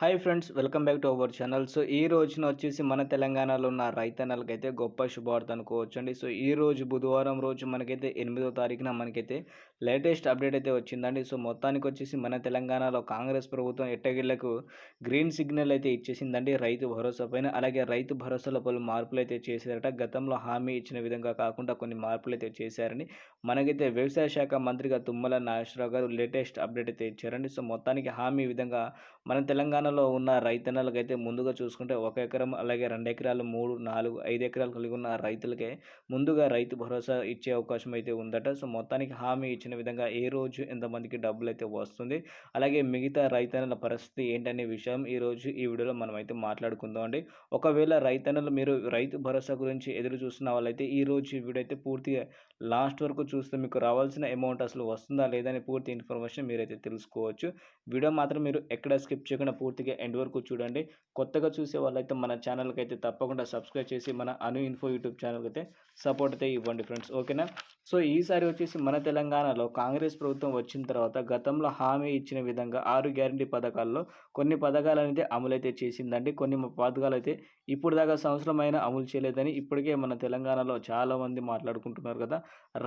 Hi friends welcome back to our channel. So ఈ రోజున వచ్చేసి మన తెలంగాణలో ఉన్న రైతన్నలకైతే గొప్ప శుభార్త అనుకోవచ్చు అండి సో ఈ రోజు బుధవారం రోజు మనకైతే ఎనిమిదో తారీఖున మనకైతే లేటెస్ట్ అప్డేట్ అయితే వచ్చిందండి. సో మొత్తానికి వచ్చేసి మన తెలంగాణలో కాంగ్రెస్ ప్రభుత్వం ఎట్టగిళ్ళకు గ్రీన్ సిగ్నల్ అయితే ఇచ్చేసిందండి రైతు భరోసా పైన. అలాగే రైతు భరోసాలో పలు మార్పులు అయితే చేశారట. గతంలో హామీ ఇచ్చిన విధంగా కాకుండా కొన్ని మార్పులు అయితే చేశారని మనకైతే వ్యవసాయ శాఖ మంత్రిగా తుమ్మల నాగేశ్వరరావు గారు లేటెస్ట్ అప్డేట్ అయితే ఇచ్చారండి. సో మొత్తానికి హామీ విధంగా మన తెలంగాణ తెలంగాణలో ఉన్న రైతన్నలకైతే ముందుగా చూసుకుంటే ఒక ఎకరం అలాగే రెండు ఎకరాలు మూడు నాలుగు ఐదు ఎకరాలు కలిగి ఉన్న రైతులకే ముందుగా రైతు భరోసా ఇచ్చే అవకాశం అయితే ఉందట. సో మొత్తానికి హామీ ఇచ్చిన విధంగా ఏ రోజు ఎంతమందికి డబ్బులు అయితే వస్తుంది అలాగే మిగతా రైతన్నల పరిస్థితి ఏంటనే విషయం ఈరోజు ఈ వీడియోలో మనం అయితే మాట్లాడుకుందాం అండి. ఒకవేళ రైతన్నలు మీరు రైతు భరోసా గురించి ఎదురు చూస్తున్న వాళ్ళైతే ఈ రోజు ఈ వీడియో అయితే పూర్తిగా లాస్ట్ వరకు చూస్తే మీకు రావాల్సిన అమౌంట్ అసలు వస్తుందా లేదని పూర్తి ఇన్ఫర్మేషన్ మీరైతే తెలుసుకోవచ్చు. వీడియో మాత్రం మీరు ఎక్కడ స్కిప్ చేయకుండా పూర్తిగా ఎండ్ వరకు చూడండి. కొత్తగా చూసే వాళ్ళైతే మన ఛానల్కి అయితే తప్పకుండా సబ్స్క్రైబ్ చేసి మన అను ఇన్ఫో యూట్యూబ్ ఛానల్కి అయితే సపోర్ట్ అయితే ఇవ్వండి ఫ్రెండ్స్. ఓకేనా? సో ఈసారి వచ్చేసి మన తెలంగాణలో కాంగ్రెస్ ప్రభుత్వం వచ్చిన తర్వాత గతంలో హామీ ఇచ్చిన విధంగా ఆరు గ్యారంటీ పథకాల్లో కొన్ని పథకాలు అయితే అమలైతే చేసిందండి. కొన్ని పథకాలు అయితే ఇప్పుడు దాకా సంవత్సరమైన అమలు చేయలేదని ఇప్పటికే మన తెలంగాణలో చాలామంది మాట్లాడుకుంటున్నారు కదా.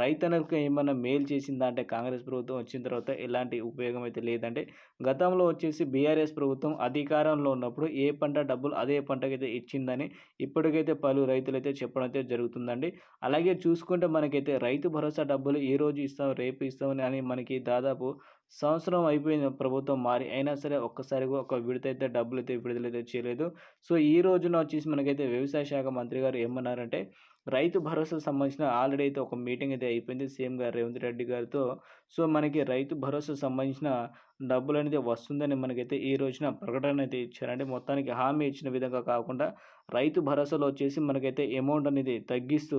రైతన్నలకు ఏమైనా మేలు చేసిందా అంటే కాంగ్రెస్ ప్రభుత్వం వచ్చిన తర్వాత ఎలాంటి ఉపయోగం అయితే లేదంటే గతంలో వచ్చేసి బీఆర్ఎస్ ప్రభుత్వం అధికారంలో ఉన్నప్పుడు ఏ పంట డబ్బులు అదే పంటకైతే ఇచ్చిందని ఇప్పటికైతే పలు రైతులైతే చెప్పడం అయితే జరుగుతుందండి. అలాగే చూసుకుంటే మనకైతే రైతు భరోసా డబ్బులు ఈ రోజు ఇస్తాం రేపు ఇస్తామని అని మనకి దాదాపు సంవత్సరం అయిపోయిన ప్రభుత్వం మారి. అయినా సరే ఒక్కసారిగా ఒక విడతైతే డబ్బులు అయితే విడుదలైతే చేయలేదు. సో ఈ రోజున వచ్చేసి మనకైతే వ్యవసాయ శాఖ మంత్రి గారు ఏమన్నారంటే రైతు భరోసా సంబంధించిన ఆల్రెడీ అయితే ఒక మీటింగ్ అయితే అయిపోయింది. సీఎం గారు రేవంత్ రెడ్డి గారితో. సో మనకి రైతు భరోసా సంబంధించిన డబ్బులు అనేది వస్తుందని మనకైతే ఈ రోజున ప్రకటన అయితే ఇచ్చారంటే మొత్తానికి హామీ ఇచ్చిన విధంగా కాకుండా రైతు భరోసాలో వచ్చేసి మనకైతే అమౌంట్ అనేది తగ్గిస్తూ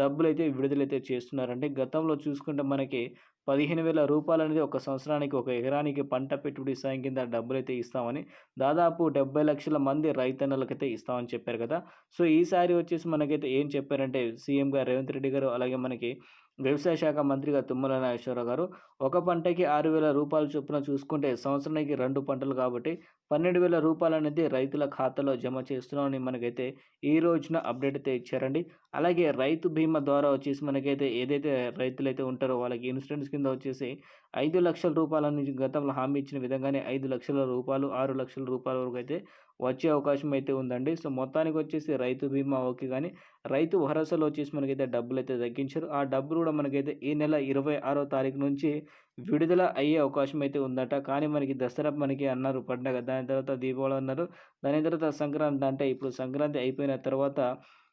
డబ్బులు అయితే విడుదలైతే చేస్తున్నారండి. గతంలో చూసుకుంటే మనకి పదిహేను వేల రూపాయలు అనేది ఒక సంవత్సరానికి ఒక ఎకరానికి పంట పెట్టుబడి సాయం కింద డబ్బులు అయితే ఇస్తామని దాదాపు డెబ్బై లక్షల మంది రైతన్నలకైతే ఇస్తామని చెప్పారు కదా. సో ఈసారి వచ్చేసి మనకైతే ఏం చెప్పారంటే సీఎం గారు రేవంత్ రెడ్డి గారు అలాగే మనకి వ్యవసాయ శాఖ మంత్రిగా తుమ్మల నాగేశ్వరరావు గారు ఒక పంటకి ఆరు వేల రూపాయలు చొప్పున చూసుకుంటే సంవత్సరానికి రెండు పంటలు కాబట్టి పన్నెండు వేల రూపాయలు అనేది రైతుల ఖాతాలో జమ చేస్తున్నామని మనకైతే ఈ రోజున అప్డేట్ అయితే ఇచ్చారండి. అలాగే రైతు బీమా ద్వారా వచ్చేసి మనకైతే ఏదైతే రైతులు అయితే ఉంటారో వాళ్ళకి ఇన్సూరెన్స్ కింద వచ్చేసి ఐదు లక్షల రూపాయల గతంలో హామీ ఇచ్చిన విధంగానే ఐదు లక్షల రూపాయలు ఆరు లక్షల రూపాయల వరకు అయితే వచ్చే అవకాశం అయితే ఉందండి. సో మొత్తానికి వచ్చేసి రైతు బీమా ఓకే కానీ రైతు భరోసాలో వచ్చేసి మనకైతే డబ్బులు అయితే తగ్గించారు. ఆ డబ్బులు కూడా మనకైతే ఈ నెల ఇరవై ఆరో తారీఖు నుంచి విడుదల అయ్యే అవకాశం అయితే ఉందట. కానీ మనకి దసరా మనకి అన్నారు పండగ. దాని తర్వాత దీపావళి అన్నారు. దాని తర్వాత సంక్రాంతి అంటే ఇప్పుడు సంక్రాంతి అయిపోయిన తర్వాత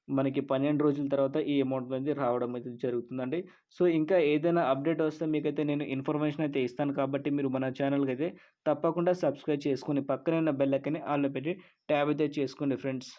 మనకి పన్నెండు రోజుల తర్వాత ఈ అమౌంట్ అనేది రావడం అయితే జరుగుతుందండి. సో ఇంకా ఏదైనా అప్డేట్ వస్తే మీకైతే నేను ఇన్ఫర్మేషన్ అయితే ఇస్తాను కాబట్టి మీరు మన ఛానల్కి అయితే తప్పకుండా సబ్స్క్రైబ్ చేసుకుని పక్కనే ఉన్న బెల్ ఐకన్ని పెట్టి ట్యాబ్ అయితే చేసుకోండి ఫ్రెండ్స్.